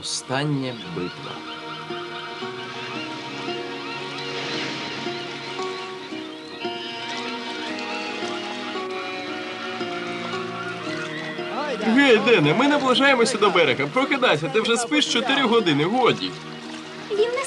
Остання битва. Гей, Дене, ми наближаємося до берега. Прокидайся, ти вже спиш 4 години, годі. Він не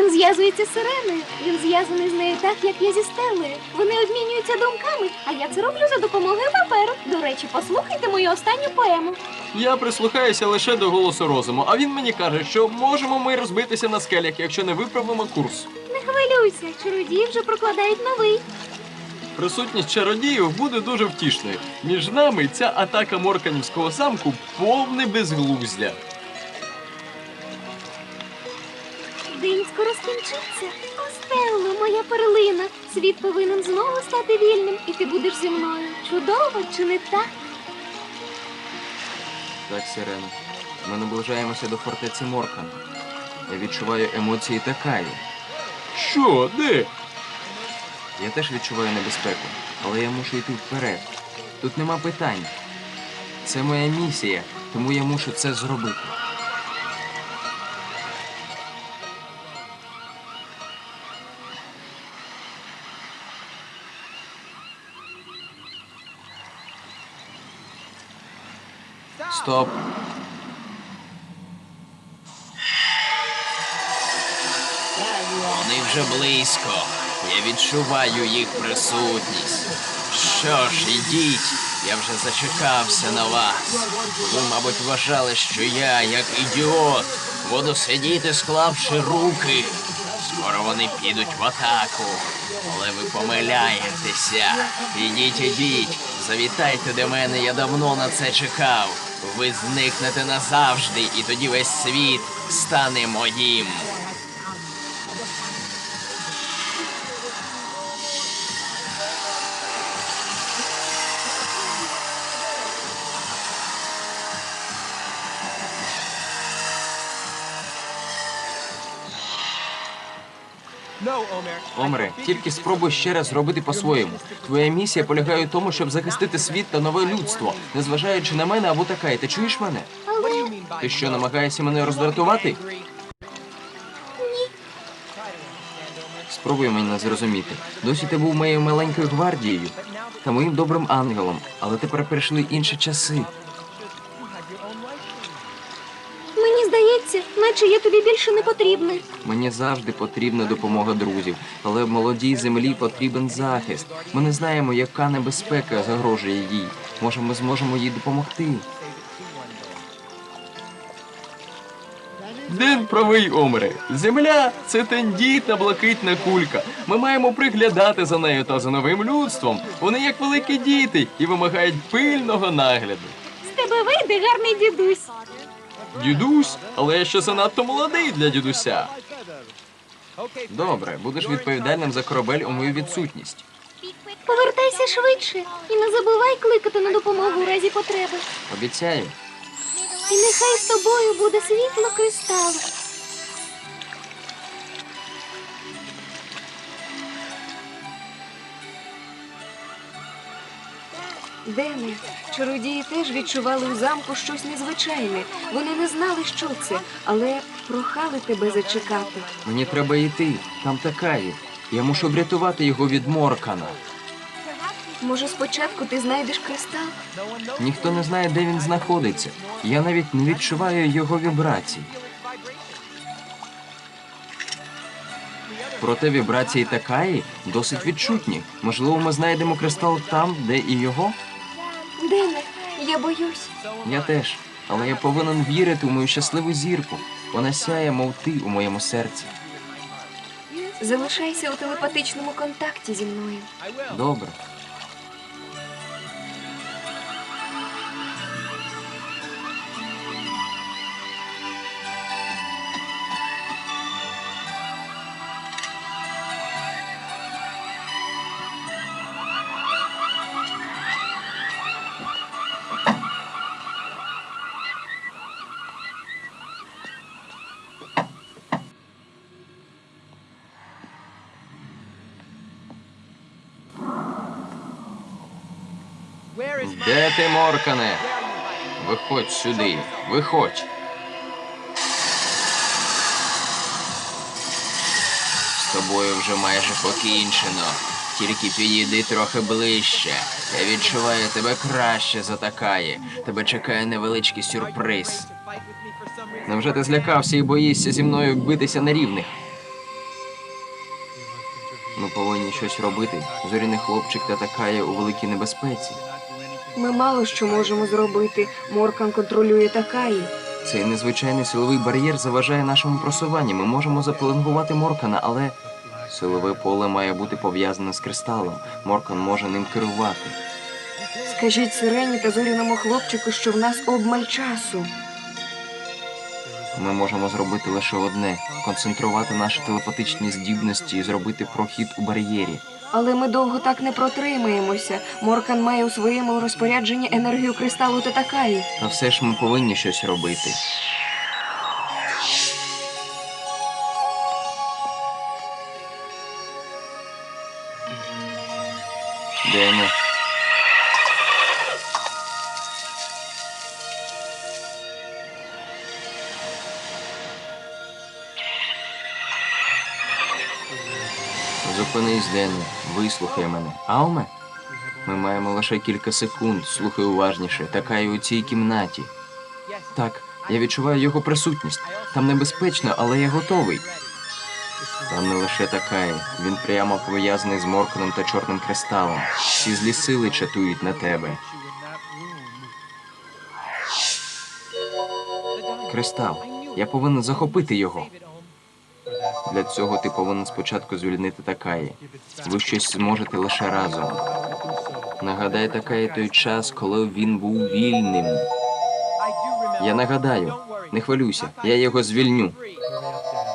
він зв'язується з сиреною. Він зв'язаний з нею так, як я зі Стеллою. Вони обмінюються думками, а я це роблю за допомогою паперу. До речі, послухайте мою останню поему. Я прислухаюся лише до голосу розуму, а він мені каже, що можемо ми розбитися на скелях, якщо не виправимо курс. Не хвилюйся, чародії вже прокладають новий. Присутність чародіїв буде дуже втішною. Між нами ця атака Морканівського замку повне безглуздя. День скоро скінчиться. О, Стелло, моя перлина. Світ повинен знову стати вільним, і ти будеш зі мною. Чудово, чи не так? Так, Сирено, ми наближаємося до фортеці Моркан. Я відчуваю емоції Такаї. Що? Де? Я теж відчуваю небезпеку, але я мушу йти вперед. Тут нема питань. Це моя місія, тому я мушу це зробити. Стоп. Вони вже близько. Я відчуваю їх присутність. Що ж, ідіть, я вже зачекався на вас. Ви, мабуть, вважали, що я, як ідіот, буду сидіти, склавши руки. Скоро вони підуть в атаку. Але ви помиляєтеся. Ідіть, ідіть, завітайте до мене, я давно на це чекав. Ви зникнете назавжди, і тоді весь світ стане моїм. Омре, тільки спробуй ще раз зробити по-своєму. Твоя місія полягає у тому, щоб захистити світ та нове людство, незважаючи на мене або такай. Ти чуєш мене? Ти що, намагаєшся мене роздратувати? Спробуй мене зрозуміти. Досі ти був моєю маленькою гвардією та моїм добрим ангелом, але тепер прийшли інші часи. Наче я тобі більше не потрібна. Мені завжди потрібна допомога друзів, але молодій землі потрібен захист. Ми не знаємо, яка небезпека загрожує їй. Може, ми зможемо їй допомогти. Ден правий, Омере. Земля це тендітна блакитна кулька. Ми маємо приглядати за нею та за новим людством. Вони як великі діти і вимагають пильного нагляду. З тебе вийде гарний дідусь. Дідусь, але я ще занадто молодий для дідуся. Добре, будеш відповідальним за корабель у мою відсутність. Повертайся швидше і не забувай кликати на допомогу у разі потреби. Обіцяю. І нехай з тобою буде світло кристалу. Дене, чародії теж відчували у замку щось незвичайне. Вони не знали, що це, але прохали тебе зачекати. Мені треба йти. Там такає. Я мушу врятувати його від Моркана. Може, спочатку ти знайдеш кристал? Ніхто не знає, де він знаходиться. Я навіть не відчуваю його вібрацій. Проте вібрації Такаї досить відчутні. Можливо, ми знайдемо кристал там, де і його? Дене, я боюсь. Я теж. Але я повинен вірити у мою щасливу зірку. Вона сяє, мов ти у моєму серці. Залишайся у телепатичному контакті зі мною. Добре. Де ти, моркане? Виходь сюди, виходь. З тобою вже майже покінчено. Тільки підійди трохи ближче. Я відчуваю тебе краще затакає. Тебе чекає невеличкий сюрприз. Невже ти злякався і боїшся зі мною битися на рівних? Ми повинні щось робити. Зоряний хлопчик та такає у великій небезпеці. Ми мало що можемо зробити. Моркан контролює Такаї. Цей незвичайний силовий бар'єр заважає нашому просуванню. Ми можемо запеленгувати Моркана, але силове поле має бути пов'язане з кристалом. Моркан може ним керувати. Скажіть сирені та зоряному хлопчику, що в нас обмаль часу. Ми можемо зробити лише одне концентрувати наші телепатичні здібності і зробити прохід у бар'єрі. Але ми довго так не протримаємося. Моркан має у своєму розпорядженні енергію кристалу та Такаї. Та все ж ми повинні щось робити. Дене, зупинись, Дене, вислухай мене. Ауме? Ми маємо лише кілька секунд. Слухай уважніше. Така і у цій кімнаті. Так, я відчуваю його присутність. Там небезпечно, але я готовий. Там не лише такає. Він прямо пов'язаний з Морканом та Чорним кристалом. Всі злі сили чатують на тебе. Кристал, я повинен захопити його. Для цього ти повинен спочатку звільнити Такаї. Ви щось зможете лише разом. Нагадай Такаї той час, коли він був вільним. Я нагадаю, не хвилюйся, я його звільню.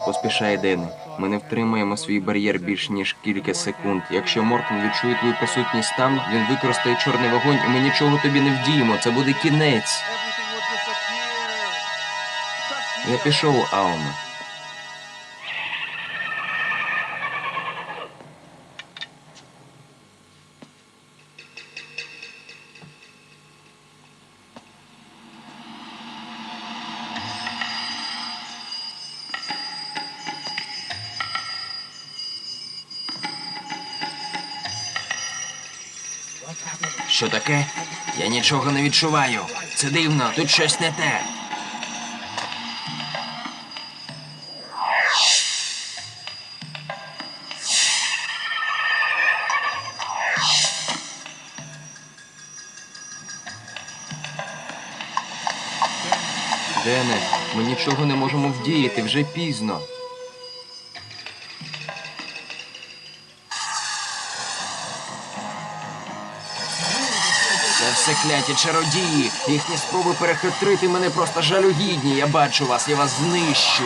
Поспішай, Дене. Ми не втримаємо свій бар'єр більш ніж кілька секунд. Якщо Моркан відчує твою присутність там, він використає чорний вогонь, і ми нічого тобі не вдіємо. Це буде кінець. Я пішов, Ауме. Що таке? Я нічого не відчуваю. Це дивно, тут щось не те. Дене, ми нічого не можемо вдіяти, вже пізно. Це все кляті чародії. Їхні спроби перехитрити мене просто жалюгідні. Я бачу вас, я вас знищу.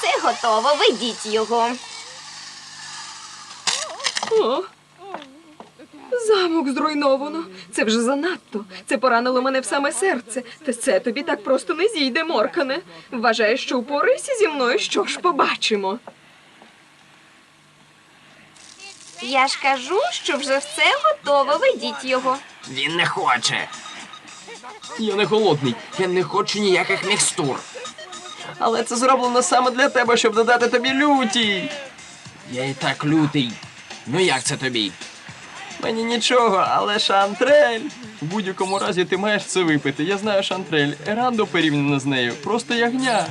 Все готово, ведіть його. О, замок зруйновано. Це вже занадто. Це поранило мене в саме серце. Та це тобі так просто не зійде, Моркане. Вважаєш, що упорайся зі мною, що ж побачимо. Я ж кажу, що вже все готово, ведіть його. Він не хоче. Я не голодний, я не хочу ніяких мікстур. Але це зроблено саме для тебе, щоб додати тобі люті. Я і так лютий. Ну як це тобі? Мені нічого, але шантрель. В будь-якому разі ти маєш це випити. Я знаю шантрель. Ерандо порівняно з нею. Просто ягня.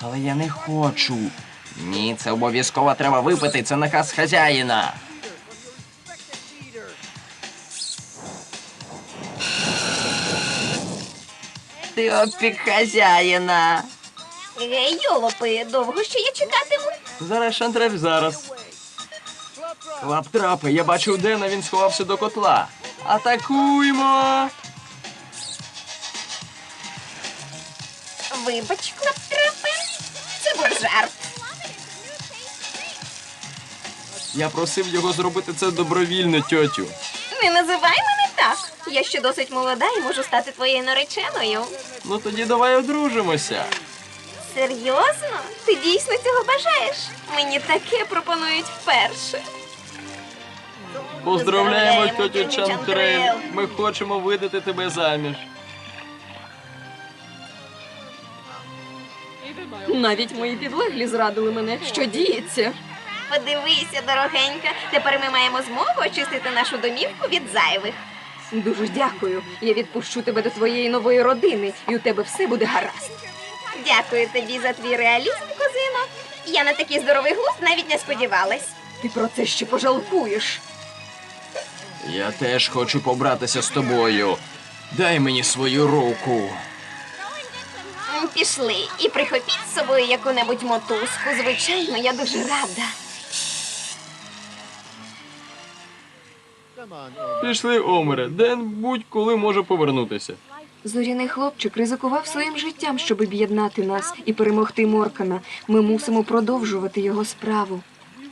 Але я не хочу. Ні, це обов'язково треба випити. Це наказ хазяїна. Ти опік хазяїна. Гей, йолопи, довго ще я чекатиму? Зараз шантрель зараз. Лаптрапи, я бачив Дена, він сховався до котла. Атакуймо! Вибач, клаптрапи. Це був жарт. Я просив його зробити це добровільно, тьотю. Не називай мене так. Я ще досить молода і можу стати твоєю нареченою. Ну тоді давай одружимося. Серйозно? Ти дійсно цього бажаєш? Мені таке пропонують вперше. Поздравляємо, тьотю. Чантрель. Ми хочемо видати тебе заміж. Навіть мої підлеглі зрадили мене. Що діється? Подивися, дорогенька. Тепер ми маємо змогу очистити нашу домівку від зайвих. Дуже дякую. Я відпущу тебе до твоєї нової родини, і у тебе все буде гаразд. Дякую тобі за твій реалізм, кузино. Я на такий здоровий глузд навіть не сподівалась. Ти про це ще пожалкуєш. Я теж хочу побратися з тобою. Дай мені свою руку. М, Пішли і прихопіть з собою яку-небудь мотузку. Звичайно, я дуже рада. Пішли, Омере. Ден будь-коли може повернутися. Зоряний хлопчик ризикував своїм життям, щоб об'єднати нас і перемогти Моркана. Ми мусимо продовжувати його справу.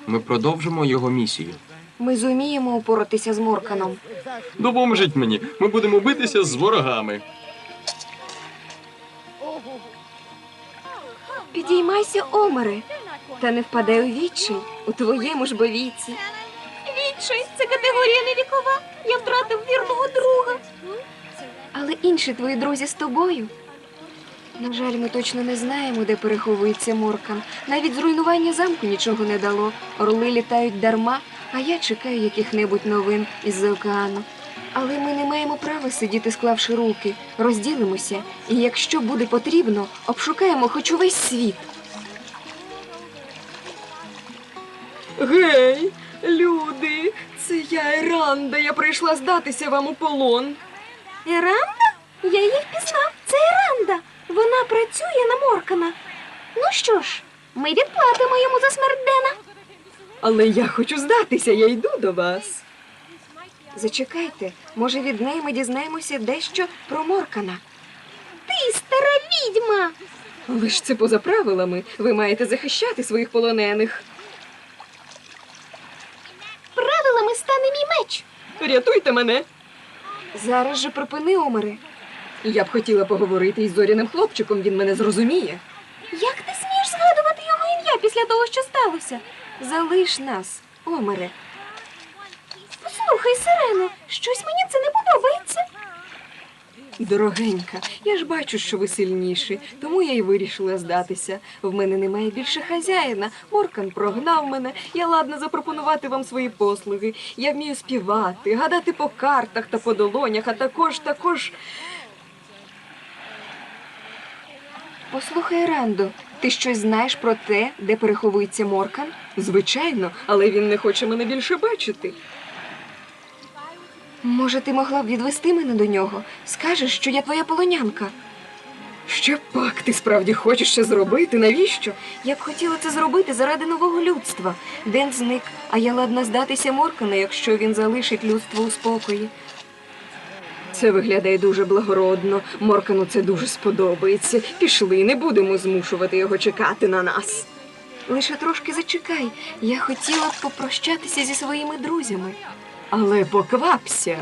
Ми продовжимо його місію. Ми зуміємо упоратися з Морканом. Допоможіть мені. Ми будемо битися з ворогами. Підіймайся, Омере, та не впадай у відчай у твоєму ж бо віці. Відчай, це категорія не вікова. Я втратив вірного друга. Але інші твої друзі з тобою. На жаль, ми точно не знаємо, де переховується Моркан. Навіть зруйнування замку нічого не дало. Орли літають дарма, а я чекаю яких-небудь новин із-за океану. Але ми не маємо права сидіти, склавши руки. Розділимося, і якщо буде потрібно, обшукаємо хоч увесь світ. Гей, люди, це я Еранда. Я прийшла здатися вам у полон. Еранда? Я її впізнав. Це Еранда. Вона працює на Моркана. Ну що ж, ми відплатимо йому за смерть Дена. Але я хочу здатися, я йду до вас. Зачекайте, може від неї ми дізнаємося дещо про Моркана. Ти стара відьма. Але ж це поза правилами. Ви маєте захищати своїх полонених. Правилами стане мій меч. Рятуйте мене. Зараз же припини омери. Я б хотіла поговорити із зоряним хлопчиком, він мене зрозуміє. Як ти смієш згадувати його ім'я після того, що сталося? Залиш нас, омере. Послухай, Сирено, щось мені це не подобається. Дорогенька, я ж бачу, що ви сильніші, тому я й вирішила здатися. В мене немає більше хазяїна. Моркан прогнав мене. Я ладна запропонувати вам свої послуги. Я вмію співати, гадати по картах та по долонях, а також також. Послухай, Рандо, ти щось знаєш про те, де переховується Моркан? Звичайно, але він не хоче мене більше бачити. Може, ти могла б відвести мене до нього? Скажеш, що я твоя полонянка. Що пак ти справді хочеш це зробити? Навіщо? Я б хотіла це зробити заради нового людства. Ден зник, а я ладна здатися Моркану, якщо він залишить людство у спокої. Це виглядає дуже благородно. Моркану це дуже сподобається. Пішли, не будемо змушувати його чекати на нас. Лише трошки зачекай. Я хотіла б попрощатися зі своїми друзями. Але поквапся.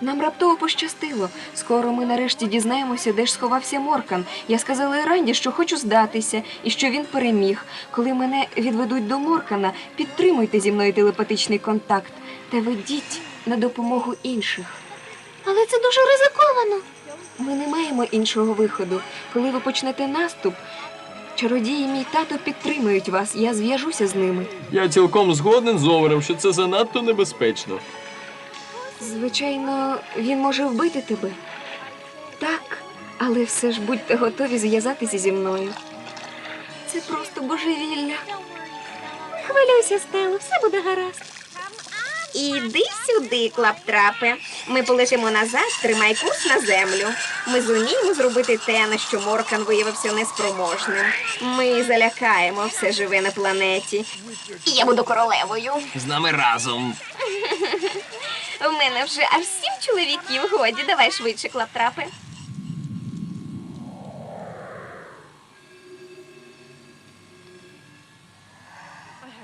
Нам раптово пощастило. Скоро ми нарешті дізнаємося, де ж сховався Моркан. Я сказала Іранді, що хочу здатися і що він переміг. Коли мене відведуть до Моркана, підтримуйте зі мною телепатичний контакт та ведіть на допомогу інших. Але це дуже ризиковано. Ми не маємо іншого виходу. Коли ви почнете наступ, чародії мій тато підтримують вас. Я зв'яжуся з ними. Я цілком згоден з Овером, що це занадто небезпечно. Звичайно, він може вбити тебе. Так, але все ж будьте готові зв'язатися зі мною. Це просто божевілля. Хвилюйся, Стело, все буде гаразд. Іди сюди, клаптрапе. Ми полетимо назад, тримай курс на землю. Ми зуміємо зробити те, на що Моркан виявився неспроможним. Ми залякаємо все живе на планеті. І я буду королевою. З нами разом. У мене вже аж сім чоловіків. Годі, давай швидше, клаптрапе.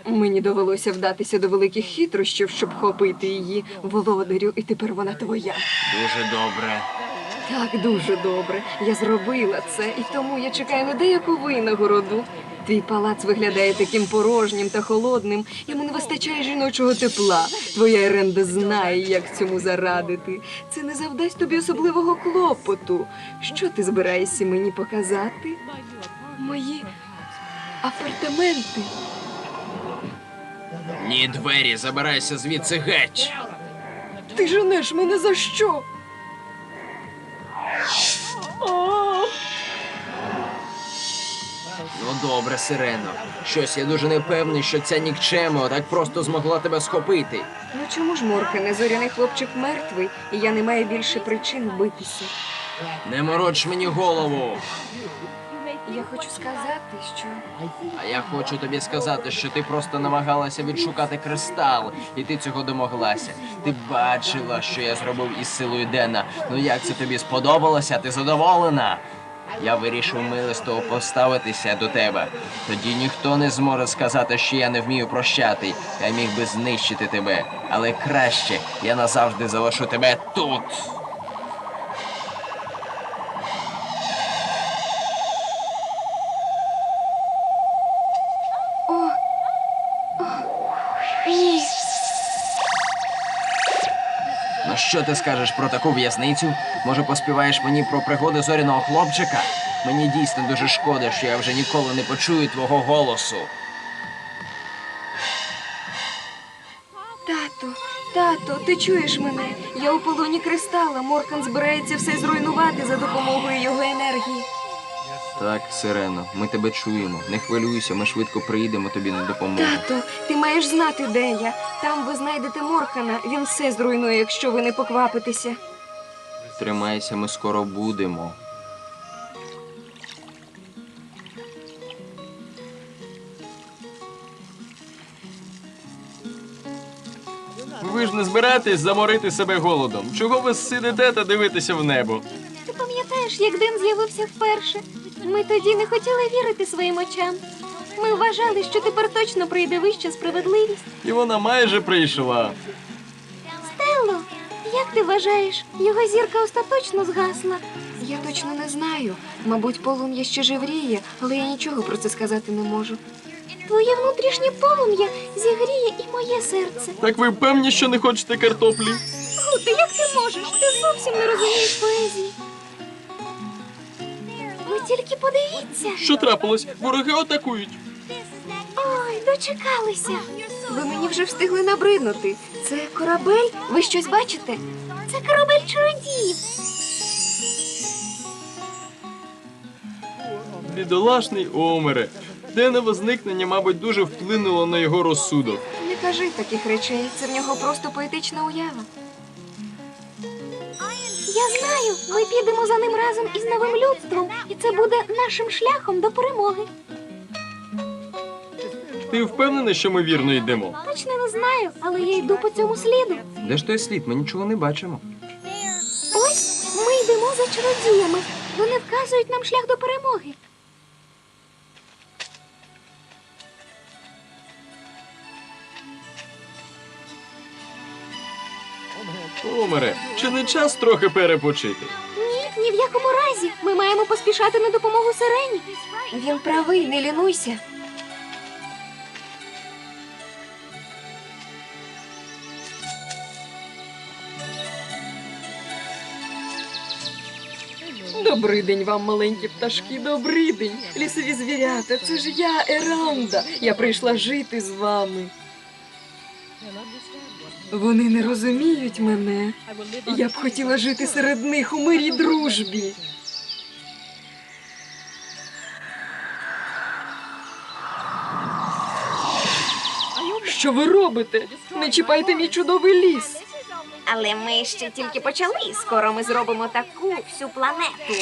Мені довелося вдатися до великих хитрощів, щоб хопити її володарю, і тепер вона твоя. Дуже добре. Так, дуже добре. Я зробила це, і тому я чекаю на деяку винагороду. Твій палац виглядає таким порожнім та холодним. Йому не вистачає жіночого тепла. Твоя Еренда знає, як цьому зарадити. Це не завдасть тобі особливого клопоту. Що ти збираєшся мені показати? Мої апартаменти. Ні, двері, забирайся звідси геть. Ти женеш мене за що? О! Ну добре, сирено. Щось я дуже не певний, що ця нікчема так просто змогла тебе схопити. Ну чому ж Моркане, зоряний хлопчик мертвий, і я не маю більше причин битися? Не мороч мені голову. Я хочу сказати, що А я хочу тобі сказати, що ти просто намагалася відшукати кристал, і ти цього домоглася. Ти бачила, що я зробив із силою Дена. Ну як це тобі сподобалося? Ти задоволена? Я вирішив милостиво поставитися до тебе. Тоді ніхто не зможе сказати, що я не вмію прощати. Я міг би знищити тебе, але краще я назавжди залишу тебе тут. Що ти скажеш про таку в'язницю? Може, поспіваєш мені про пригоди зоряного хлопчика? Мені дійсно дуже шкода, що я вже ніколи не почую твого голосу. Тато, тато, ти чуєш мене? Я у полоні кристала. Моркан збирається все зруйнувати за допомогою його енергії. Так, Сирено, ми тебе чуємо. Не хвилюйся, ми швидко приїдемо тобі на допомогу. Тато, ти маєш знати, де я. Там ви знайдете Моркана. Він все зруйнує, якщо ви не поквапитеся. Тримайся, ми скоро будемо. Ви ж не збираєтесь заморити себе голодом. Чого ви сидите та дивитеся в небо? Ти пам'ятаєш, як Ден з'явився вперше? Ми тоді не хотіли вірити своїм очам. Ми вважали, що тепер точно прийде вища справедливість. І вона майже прийшла. Стелло, як ти вважаєш, його зірка остаточно згасла? Я точно не знаю. Мабуть, полум'я ще живріє, але я нічого про це сказати не можу. Твоє внутрішнє полум'я зігріє і моє серце. Так ви певні, що не хочете картоплі? Гуте, як ти можеш? Ти зовсім не розумієш поезії. Ви тільки подивіться. Що трапилось? Вороги атакують. Ой, дочекалися. Ви мені вже встигли набриднути. Це корабель? Ви щось бачите? Це корабель чародіїв. Бідолашний Омере. Денове зникнення, мабуть, дуже вплинуло на його розсудок. Не кажи таких речей. Це в нього просто поетична уява. Я знаю, ми підемо за ним разом із новим людством, і це буде нашим шляхом до перемоги. Ти впевнена, що ми вірно йдемо? Точно не знаю, але я йду по цьому сліду. Де ж той слід? Ми нічого не бачимо. Ось ми йдемо за чародіями. Вони вказують нам шлях до перемоги. Омере, чи не час трохи перепочити? Ні, ні в якому разі. Ми маємо поспішати на допомогу сирені. Він правий, не лінуйся. Добрий день вам, маленькі пташки, добрий день. Лісові звірята, це ж я, Еранда. Я прийшла жити з вами. Вони не розуміють мене. Я б хотіла жити серед них у мирі дружбі. Що ви робите? Не чіпайте мій чудовий ліс. Але ми ще тільки почали. Скоро ми зробимо таку всю планету.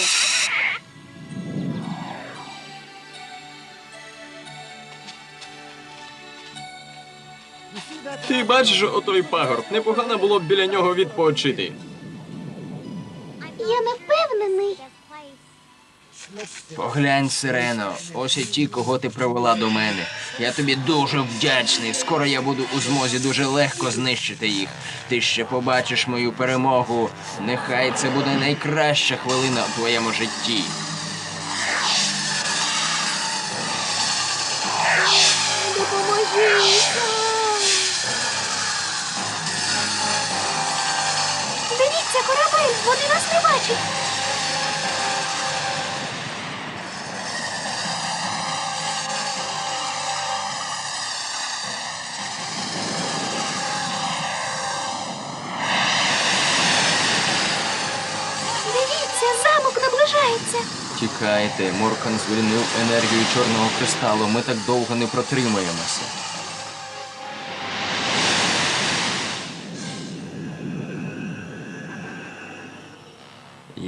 Ти бачиш отой пагорб. Непогано було б біля нього відпочити. Я не впевнений. Поглянь, Сирено, ось і ті, кого ти привела до мене. Я тобі дуже вдячний. Скоро я буду у змозі дуже легко знищити їх. Ти ще побачиш мою перемогу. Нехай це буде найкраща хвилина у твоєму житті. Не. Дивіться, замок наближається. Тікайте, Моркан звільнив енергію чорного кристалу. Ми так довго не протримаємося.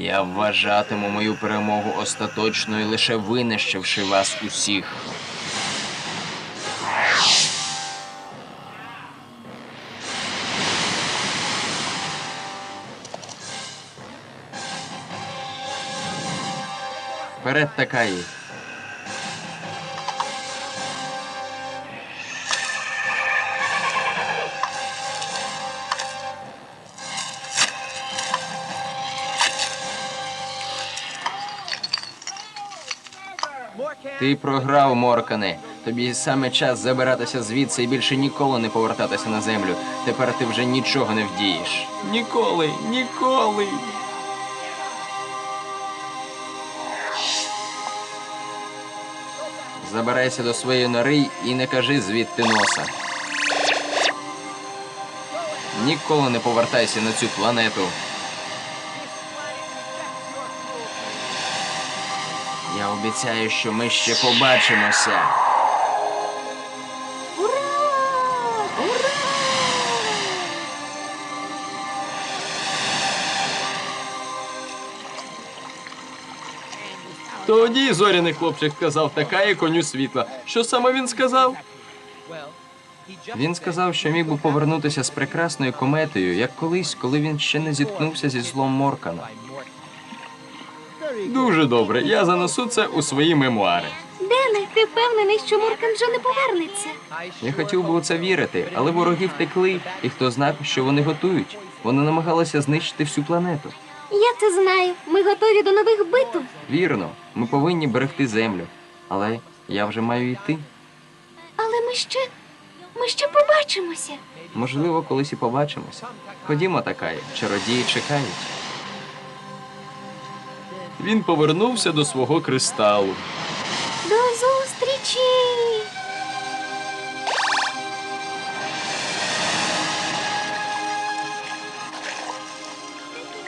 Я вважатиму мою перемогу остаточною, лише винищивши вас усіх. Вперед, Такаї. Ти програв, Моркане. Тобі саме час забиратися звідси і більше ніколи не повертатися на землю. Тепер ти вже нічого не вдієш. Ніколи, ніколи. Забирайся до своєї нори і не кажи звідти носа. Ніколи не повертайся на цю планету. Обіцяю, що ми ще побачимося. Ура! Ура! Тоді зоряний хлопчик сказав така коню світла. Що саме він сказав? Він сказав, що міг би повернутися з прекрасною кометою, як колись, коли він ще не зіткнувся зі злом Моркана. Дуже добре. Я занесу це у свої мемуари. Дене, ти впевнений, що Муркан вже не повернеться? Я хотів би у це вірити, але вороги втекли, і хто знав, що вони готують. Вони намагалися знищити всю планету. Я це знаю. Ми готові до нових битв. Вірно, ми повинні берегти землю. Але я вже маю йти. Але ми ще. Ми ще побачимося. Можливо, колись і побачимося. Ходімо, Такає, чародії чекають. Він повернувся до свого кристалу. До зустрічі!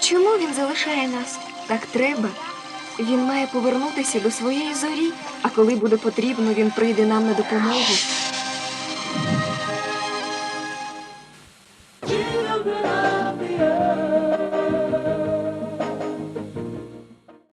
Чому він залишає нас? Так треба. Він має повернутися до своєї зорі, а коли буде потрібно, він прийде нам на допомогу.